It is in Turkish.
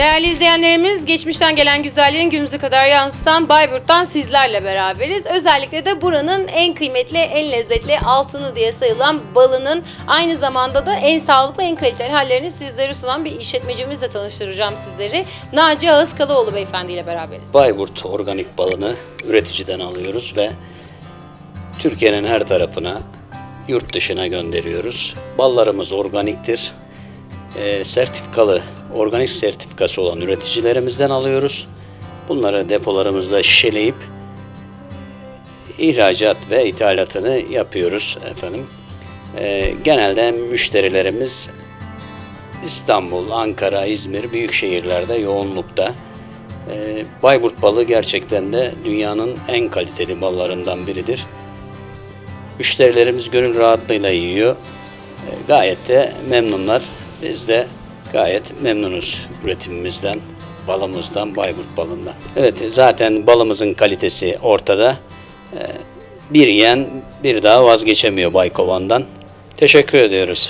Değerli izleyenlerimiz, geçmişten gelen güzelliğin günümüze kadar yansıtan Bayburt'tan sizlerle beraberiz. Özellikle de buranın en kıymetli, en lezzetli altını diye sayılan balının aynı zamanda da en sağlıklı, en kaliteli hallerini sizlere sunan bir işletmecimizle tanıştıracağım sizleri. Naci Ağızkalıoğlu beyefendi ile beraberiz. Bayburt organik balını üreticiden alıyoruz ve Türkiye'nin her tarafına, yurt dışına gönderiyoruz. Ballarımız organiktir. Ee, sertifikalı, organik sertifikası olan üreticilerimizden alıyoruz. Bunları depolarımızda şişeleyip ihracat ve ithalatını yapıyoruz efendim. Ee, genelde müşterilerimiz İstanbul, Ankara, İzmir büyük şehirlerde yoğunlukta. Ee, Bayburt balı gerçekten de dünyanın en kaliteli ballarından biridir. Müşterilerimiz gönül rahatlığıyla yiyor. Ee, Gayet de memnunlar. Biz de gayet memnunuz üretimimizden, balımızdan, Bayburt balından. Evet zaten balımızın kalitesi ortada. Ee, Bir yiyen bir daha vazgeçemiyor Baykovan'dan. Teşekkür ediyoruz.